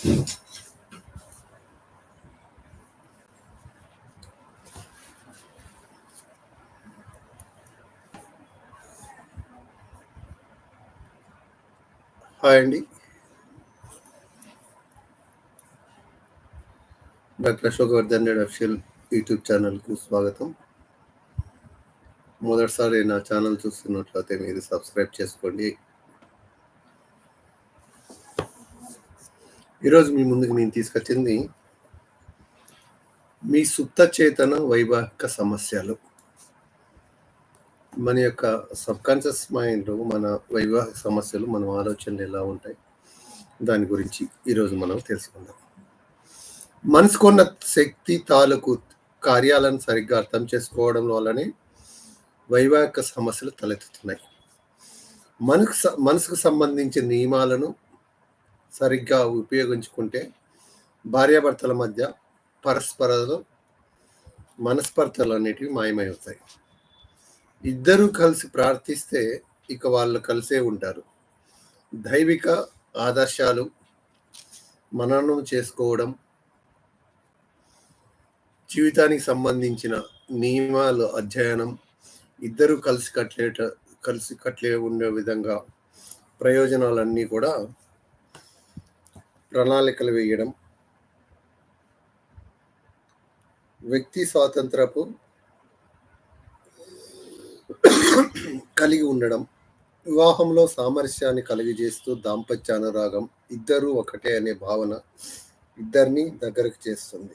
Hi అండి. Doctor Ashok Vardhan Reddy official YouTube ఛానల్కు స్వాగతం. మొదటిసారి నా ఛానల్ చూస్తున్నట్లయితే మీరు సబ్స్క్రైబ్ చేసుకోండి. ఈరోజు మీ ముందుకు నేను తీసుకొచ్చింది మీ సుప్త చేతన వైవాహిక సమస్యలు. మన యొక్క సబ్కాన్షియస్ మైండ్ మన వైవాహిక సమస్యలు మన ఆలోచనలు ఎలా ఉంటాయి? దాని గురించి ఈరోజు మనం తెలుసుకుందాం. మనసుకున్న శక్తి తాలూకు కార్యాలను సరిగ్గా అర్థం చేసుకోవడం వల్లనే వైవాహిక సమస్యలు తలెత్తుతున్నాయి. మనకు స- మనసుకు సంబంధించిన నియమాలను సరిగ్గా ఉపయోగించుకుంటే భార్యాభర్తల మధ్య పరస్పరలు మనస్పర్ధలు అనేటివి మాయమవుతాయి. ఇద్దరూ కలిసి ప్రార్థిస్తే ఇక వాళ్ళు కలిసే ఉంటారు. దైవిక ఆదర్శాలు మననం చేసుకోవడం జీవితానికి సంబంధించిన నియమాలు అధ్యయనం ఇద్దరు కలిసి కట్లేట కలిసి కట్లే ఉండే విధంగా ప్రయోజనాలన్నీ కూడా ప్రణాళికలు వేయడం వ్యక్తి స్వాతంత్రపు కలిగి ఉండడం వివాహంలో సామరస్యాన్ని కలిగజేస్తూ దాంపత్యానురాగం ఇద్దరూ ఒకటే అనే భావన ఇద్దరిని దగ్గరకు చేస్తుంది.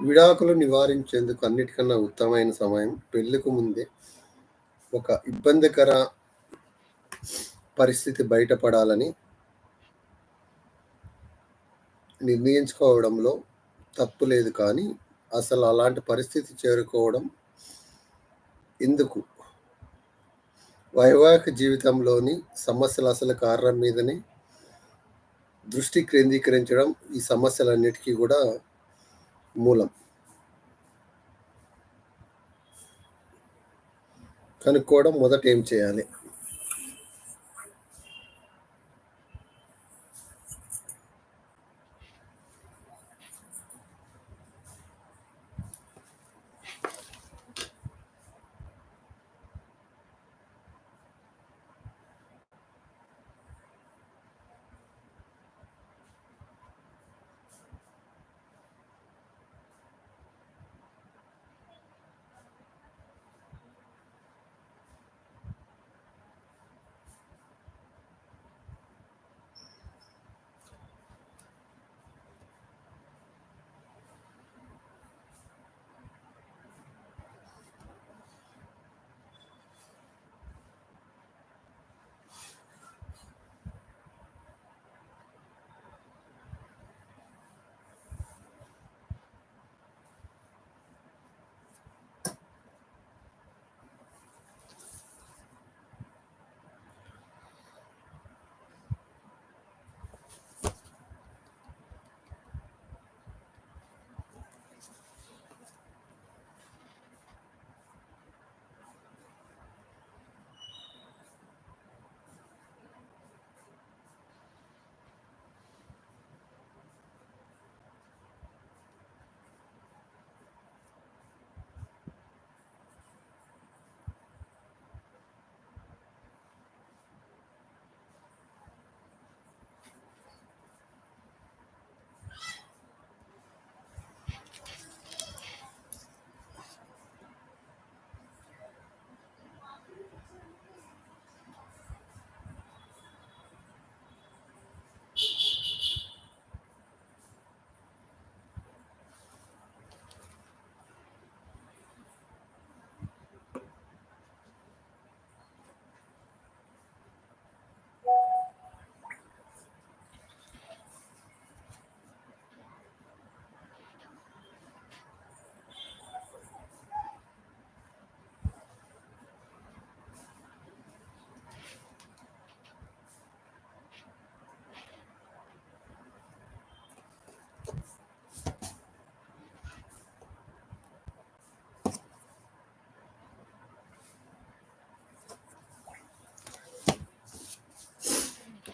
విడాకులు నివారించేందుకు అన్నిటికన్నా ఉత్తమమైన సమయం పెళ్ళికు ముందే ఒక ఇబ్బందికర పరిస్థితి బయటపడాలని నిర్ణయించుకోవడంలో తప్పు లేదు కానీ అసలు అలాంటి పరిస్థితి చేరుకోవడం ఎందుకు? వైవాహిక జీవితంలోని సమస్యల అసలు కారణం మీదనే దృష్టి కేంద్రీకరించడం ఈ సమస్యలన్నిటికీ కూడా మూలం. కనుక్కోవడం మొదట ఏం చేయాలి?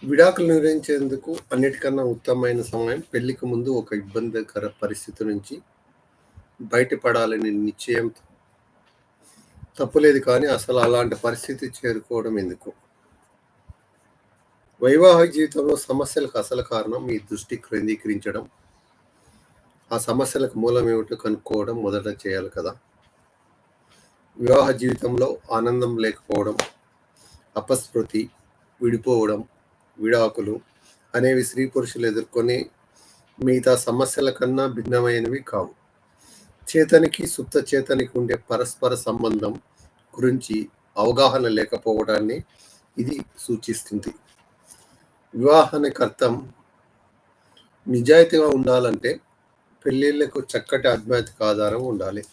విడాకులు నిర్వహించేందుకు అన్నిటికన్నా ఉత్తమమైన సమయం పెళ్ళికి ముందు ఒక ఇబ్బందికర పరిస్థితి నుంచి బయటపడాలని నిశ్చయం తప్పులేదు కానీ అసలు అలాంటి పరిస్థితి చేరుకోవడం ఎందుకు? వైవాహిక జీవితంలో సమస్యలకు అసలు కారణం మీ దృష్టి కేంద్రీకరించడం. ఆ సమస్యలకు మూలం ఏమిటో కనుక్కోవడం మొదట చేయాలి కదా. వివాహ జీవితంలో ఆనందం లేకపోవడం అపస్మృతి విడిపోవడం విడాకులు అనేవి స్త్రీ పురుషులు ఎదుర్కొనే మిగతా సమస్యల కన్నా భిన్నమైనవి కావు. చేతనికి సుప్త చేతనికి ఉండే పరస్పర సంబంధం గురించి అవగాహన లేకపోవడాన్ని ఇది సూచిస్తుంది. వివాహానికి అర్థం నిజాయితీగా ఉండాలంటే పెళ్ళిళ్ళకు చక్కటి ఆధ్యాత్మిక ఆధారం ఉండాలి.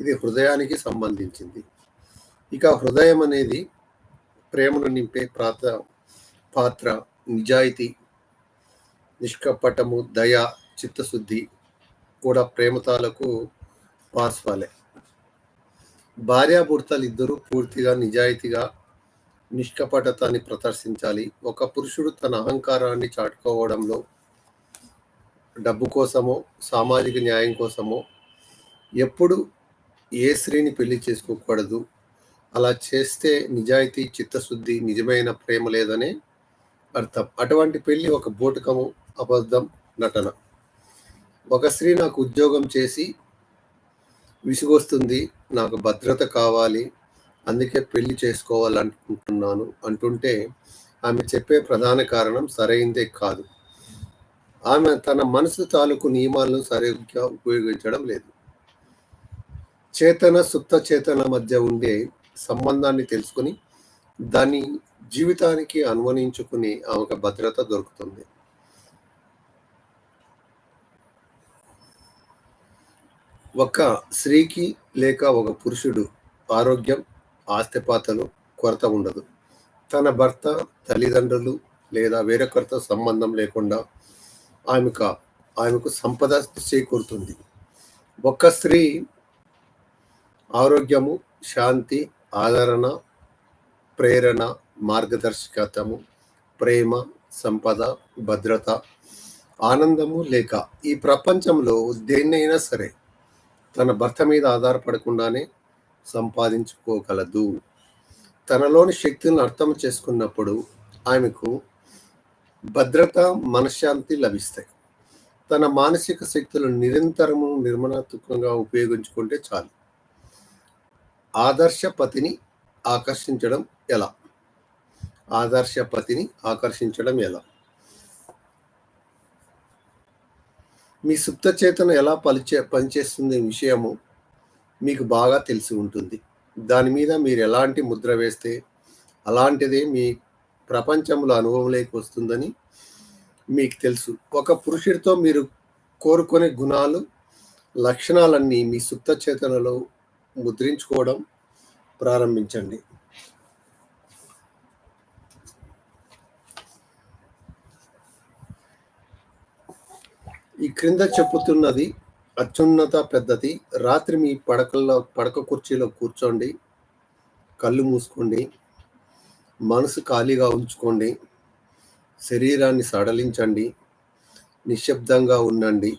ఇది హృదయానికి సంబంధించింది. ఇక హృదయం అనేది ప్రేమను నింపే ప్రాత పాత్ర నిజాయితీ నిష్కపటము దయ చిత్తశుద్ధి కూడా ప్రేమతాలకు పాస్వాలే భార్యాభర్తలు ఇద్దరూ పూర్తిగా నిజాయితీగా నిష్కపటతాన్ని ప్రదర్శించాలి. ఒక పురుషుడు తన అహంకారాన్ని చాటుకోవడంలో డబ్బు కోసమో సామాజిక న్యాయం కోసమో ఎప్పుడు ఏ స్త్రీని పెళ్ళి చేసుకోకూడదు. అలా చేస్తే నిజాయితీ చిత్తశుద్ధి నిజమైన ప్రేమ లేదనే అర్థం. అటువంటి పెళ్ళి ఒక బోటకము అబద్ధం నటన. ఒక స్త్రీ నాకు ఉద్యోగం చేసి విసుగొస్తుంది నాకు భద్రత కావాలి అందుకే పెళ్ళి చేసుకోవాలనుకుంటున్నాను అంటుంటే ఆమె చెప్పే ప్రధాన కారణం సరైందే కాదు. ఆమె తన మనసు తాలూకు నియమాలను సరిగ్గా ఉపయోగించడం లేదు. చేతన సుప్త చేతన మధ్య ఉండే సంబంధాన్ని తెలుసుకుని దాన్ని జీవితానికి అనువనించుకుని ఆమెకు భద్రత దొరుకుతుంది. ఒక స్త్రీకి లేక ఒక పురుషుడు ఆరోగ్యం ఆస్తిపాతలు కొరత ఉండదు. తన భర్త తల్లిదండ్రులు లేదా వేరొకరితో సంబంధం లేకుండా ఆమెకు ఆమెకు సంపద చేకూరుతుంది. ఒక స్త్రీ ఆరోగ్యము శాంతి ఆదరణ ప్రేరణ మార్గదర్శకత్వము ప్రేమ సంపద భద్రత ఆనందము లేక ఈ ప్రపంచంలో దేన్నైనా సరే తన భర్త మీద ఆధారపడకుండానే సంపాదించుకోగలదు. తనలోని శక్తులను అర్థం చేసుకున్నప్పుడు ఆమెకు భద్రత మనశ్శాంతి లభిస్తాయి. తన మానసిక శక్తులను నిరంతరము నిర్మణాత్మకంగా ఉపయోగించుకుంటే చాలు. ఆదర్శ పతిని ఆకర్షించడం ఎలా? ఆదర్శ పతిని ఆకర్షించడం ఎలా? మీ సుప్త చేతన ఎలా పనిచే పనిచేస్తుంది విషయము మీకు బాగా తెలిసి ఉంటుంది. దాని మీద మీరు ఎలాంటి ముద్ర వేస్తే అలాంటిదే మీ ప్రపంచంలో అనుభవంలోకి వస్తుందని మీకు తెలుసు. ఒక పురుషుడితో మీరు కోరుకునే గుణాలు లక్షణాలన్నీ మీ సుప్త చేతనలో ముద్రించుకోవడం ప్రారంభించండి. ఈ క్రింద చెప్పుతున్నది అత్యున్నత పెద్దది రాత్రి మీ పడకల్లో పడక కుర్చీలో కూర్చోండి. కళ్ళు మూసుకోండి. మనసు ఖాళీగా ఉంచుకోండి. శరీరాన్ని సడలించండి. నిశ్శబ్దంగా ఉండండి.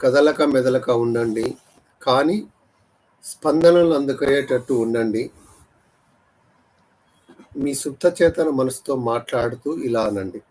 కదలక మెదలక ఉండండి. కానీ స్పందనలు అందుకయ్యేటట్టు ఉండండి. మీ సుప్తచేతన మనసుతో మాట్లాడుతూ ఇలా అనండి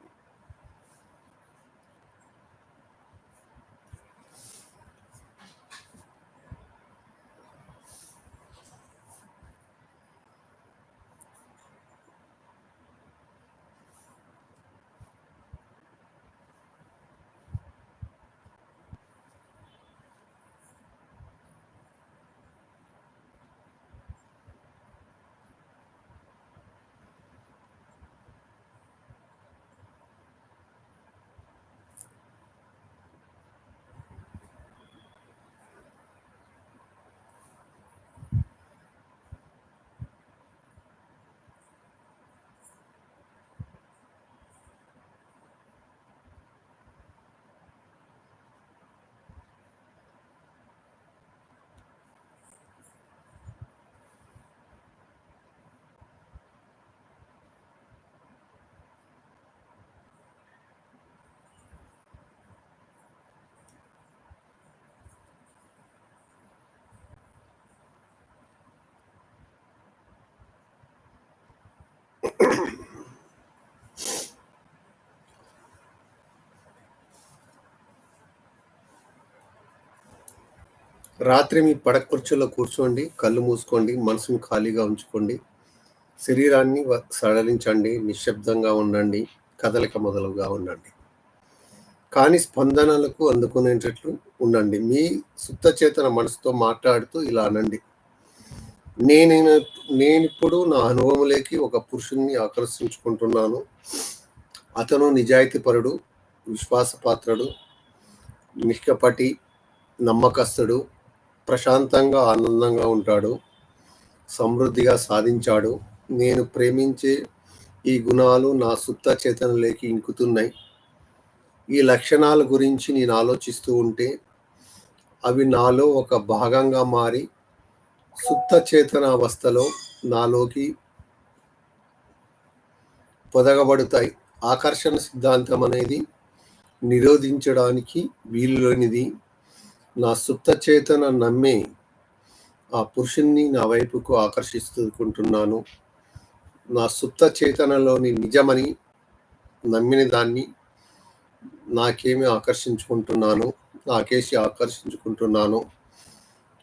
రాత్రి మీ పడక కుర్చీలో కూర్చోండి కళ్ళు మూసుకోండి మనసును ఖాళీగా ఉంచుకోండి. శరీరాన్ని సడలించండి నిశ్శబ్దంగా ఉండండి కదలిక మొదలుగా ఉండండి. కానీ స్పందనలకు అందుకునేటట్లు ఉండండి. మీ సుత్తచేతన మనసుతో మాట్లాడుతూ ఇలా అనండి. నేను నేనిప్పుడు నా అనుభవంలోకి ఒక పురుషుణ్ణి ఆకర్షించుకుంటున్నాను. అతను నిజాయితీపరుడు విశ్వాసపాత్రుడు నిష్కపటి నమ్మకస్తుడు ప్రశాంతంగా ఆనందంగా ఉంటాడు. సమృద్ధిగా సాధించాడు. నేను ప్రేమించే ఈ గుణాలు నా సుప్త చేతనలోకి ఇంకుతున్నాయి. ఈ లక్షణాల గురించి నేను ఆలోచిస్తూ ఉంటే అవి నాలో ఒక భాగంగా మారి సుప్త చేతన అవస్థలో నాలోకి పొదగబడతాయి. ఆకర్షణ సిద్ధాంతం అనేది నిరోధించడానికి వీలులేనిది. నా సుప్త చేతన నమ్మే ఆ పురుషుణ్ణి నా వైపుకు ఆకర్షిస్తుకుంటున్నాను నా సుప్త చేతనలోని నిజమని నమ్మిన దాన్ని నాకేమి ఆకర్షించుకుంటున్నాను? నాకేసి ఆకర్షించుకుంటున్నాను.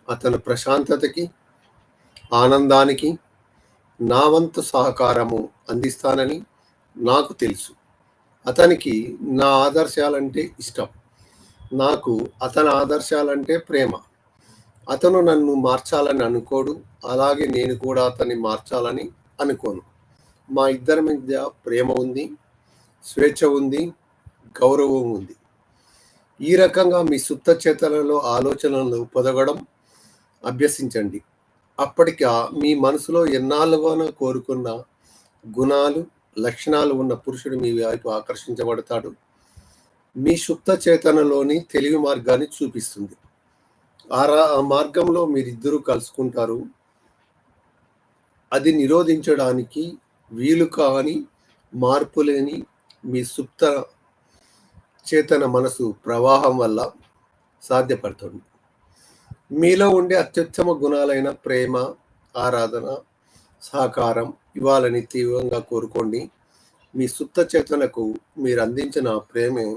అతని ప్రశాంతతకి ఆనందానికి నా వంతు సహకారము అందిస్తానని నాకు తెలుసు. అతనికి నా ఆదర్శాలంటే ఇష్టం. నాకు అతని ఆదర్శాలంటే ప్రేమ. అతను నన్ను మార్చాలని అనుకోడు అలాగే నేను కూడా అతన్ని మార్చాలని అనుకోను. మా ఇద్దరి మధ్య ప్రేమ ఉంది స్వేచ్ఛ ఉంది గౌరవం ఉంది. ఈ రకంగా మీ సుప్త చేతలలో ఆలోచనలు పొదగడం అభ్యసించండి. అప్పటికా మీ మనసులో ఎన్నాళ్ళుగానో కోరుకున్న గుణాలు లక్షణాలు ఉన్న పురుషుడు మీ వైపు ఆకర్షించబడతాడు. మీ సుప్త చేతనలోని తెలివి మార్గాన్ని చూపిస్తుంది. ఆ రా- ఆ మార్గంలో మీరిద్దరూ కలుసుకుంటారు. అది నిరోధించడానికి వీలు కాని మార్పు లేని మీ సుప్త చేతన మనసు ప్రవాహం వల్ల సాధ్యపడుతుంది. మీలో ఉండే అత్యుత్తమ గుణాలైన ప్రేమ ఆరాధన సహకారం ఇవ్వాలని తీవ్రంగా కోరుకోండి. మీ సుప్త చేతనకు మీరు అందించిన ప్రేమే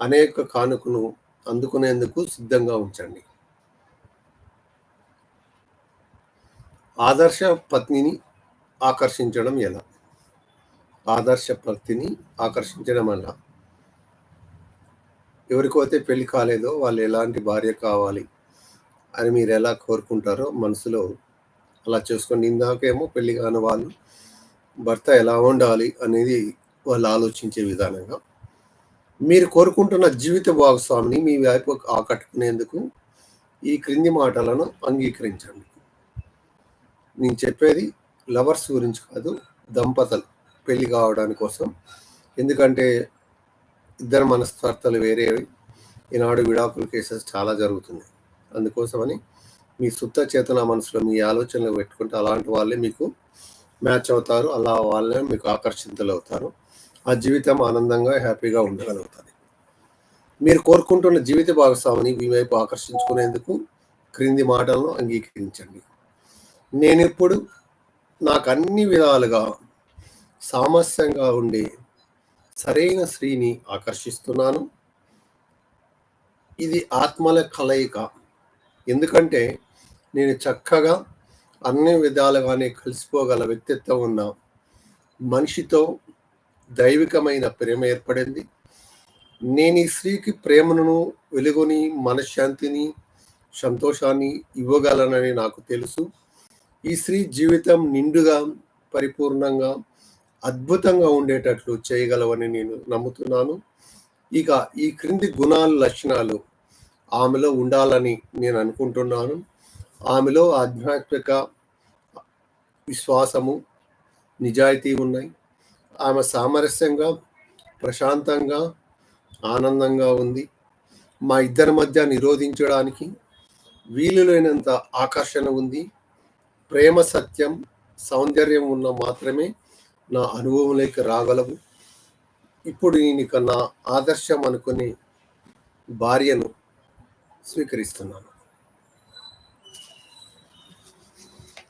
అనేక కానుకను అందుకునేందుకు సిద్ధంగా ఉంచండి. ఆదర్శ పత్నిని ఆకర్షించడం ఎలా? ఆదర్శ పత్నిని ఆకర్షించడం ఎలా? ఎవరికైతే పెళ్ళి కాలేదో వాళ్ళు ఎలాంటి భార్య కావాలి అని మీరు ఎలా కోరుకుంటారో మనసులో అలా చూసుకోండి ఇందాకేమో పెళ్ళి కాని వాళ్ళు భర్త ఎలా ఉండాలి అనేది వాళ్ళు ఆలోచించే విధానంగా మీరు కోరుకుంటున్న జీవిత భాగస్వామిని మీ వైపు ఆకట్టుకునేందుకు ఈ క్రింది మాటలను అంగీకరించండి. నేను చెప్పేది లవర్స్ గురించి కాదు దంపతులు పెళ్ళి కావడానికి కోసం. ఎందుకంటే ఇద్దరు మనస్తత్వాలు వేరేవి ఈనాడు విడాకుల కేసెస్ చాలా జరుగుతున్నాయి. అందుకోసమని మీ సుత్త చేతన మనసులో మీ ఆలోచనలు పెట్టుకుంటే అలాంటి వాళ్ళే మీకు మ్యాచ్ అవుతారు. అలా వాళ్ళే మీకు ఆకర్షితులు అవుతారు ఆ జీవితం ఆనందంగా హ్యాపీగా ఉండగలుగుతుంది. మీరు కోరుకుంటున్న జీవిత భాగస్వామిని మీ వైపు ఆకర్షించుకునేందుకు క్రింది మాటలను అంగీకరించండి. నేను ఇప్పుడు నాకు అన్ని విధాలుగా సామస్యంగా ఉండే సరైన స్త్రీని ఆకర్షిస్తున్నాను. ఇది ఆత్మల కలయిక. ఎందుకంటే నేను చక్కగా అన్ని విధాలుగానే కలిసిపోగల వ్యక్తిత్వం ఉన్న మనిషితో దైవికమైన ప్రేమ ఏర్పడింది. నేను ఈ స్త్రీకి ప్రేమను వెలుగుని మనశ్శాంతిని సంతోషాన్ని ఇవ్వగలనని నాకు తెలుసు. ఈ స్త్రీ జీవితం నిండుగా పరిపూర్ణంగా అద్భుతంగా ఉండేటట్లు చేయగలవని నేను నమ్ముతున్నాను. ఇక ఈ క్రింది గుణాలు లక్షణాలు ఆమెలో ఉండాలని నేను అనుకుంటున్నాను. ఆమెలో ఆధ్యాత్మిక విశ్వాసము నిజాయితీ ఉన్నాయి. ఆమె సామరస్యంగా ప్రశాంతంగా ఆనందంగా ఉంది. మా ఇద్దరి మధ్య నిరోధించడానికి వీలు లేనంత ఆకర్షణ ఉంది. ప్రేమ సత్యం సౌందర్యం ఉన్న మాత్రమే నా అనుభవంలోకి రాగలవు. ఇప్పుడు నేను ఇక నా ఆదర్శం అనుకునే భార్యను స్వీకరిస్తున్నాను.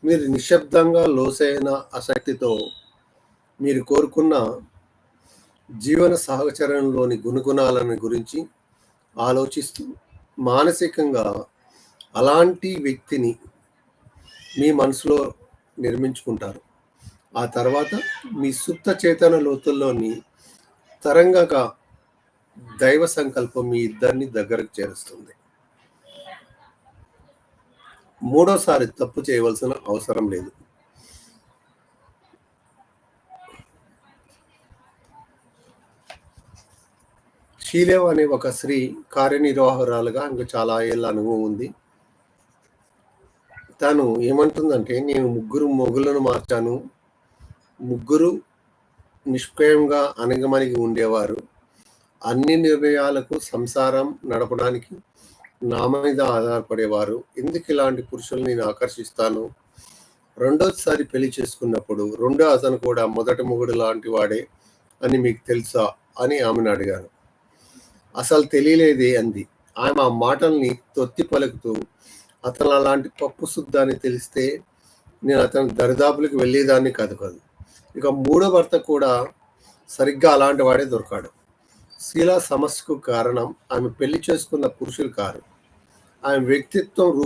మీరు నిశ్శబ్దంగా లోసైన ఆసక్తితో మీరు కోరుకున్న జీవన సహచరణలోని గుణగుణాలను గురించి ఆలోచిస్తూ మానసికంగా అలాంటి వ్యక్తిని మీ మనసులో నిర్మించుకుంటారు. ఆ తర్వాత మీ సుప్త చేతన లోతుల్లోని తరంగక దైవ సంకల్పం మీ ఇద్దరిని దగ్గరకు చేరుస్తుంది. మూడోసారి తప్పు చేయవలసిన అవసరం లేదు. షీలేవ్ అనే ఒక స్త్రీ కార్యనిర్వాహకురాలుగా ఇంకా చాలా ఏళ్ళ అనుభవం ఉంది. తను ఏమంటుందంటే నేను ముగ్గురు మొగులను మార్చాను. ముగ్గురు నిష్క్రయంగా అనగమనిగి ఉండేవారు. అన్ని నిర్ణయాలకు సంసారం నడపడానికి నా మీద ఆధారపడేవారు. ఎందుకు ఇలాంటి పురుషులు నేను ఆకర్షిస్తాను? రెండోసారి పెళ్ళి చేసుకున్నప్పుడు రెండో అతను కూడా మొదటి మొగుడు లాంటి వాడే అని మీకు తెలుసా? అని ఆమెను అడిగాను అసలు తెలియలేదే అంది. ఆమె ఆ మాటల్ని తొత్తి పలుకుతూ అతను అలాంటి పప్పు శుద్ధాన్ని తెలిస్తే నేను అతని దరిదాపులకు వెళ్ళేదాన్ని కాదు కాదు. ఇక మూడో భర్త కూడా సరిగ్గా అలాంటి వాడే దొరికాడు. శీలా సమస్యకు కారణం ఆమె పెళ్ళి చేసుకున్న పురుషులు కారు. ఆమె వ్యక్తిత్వం రూ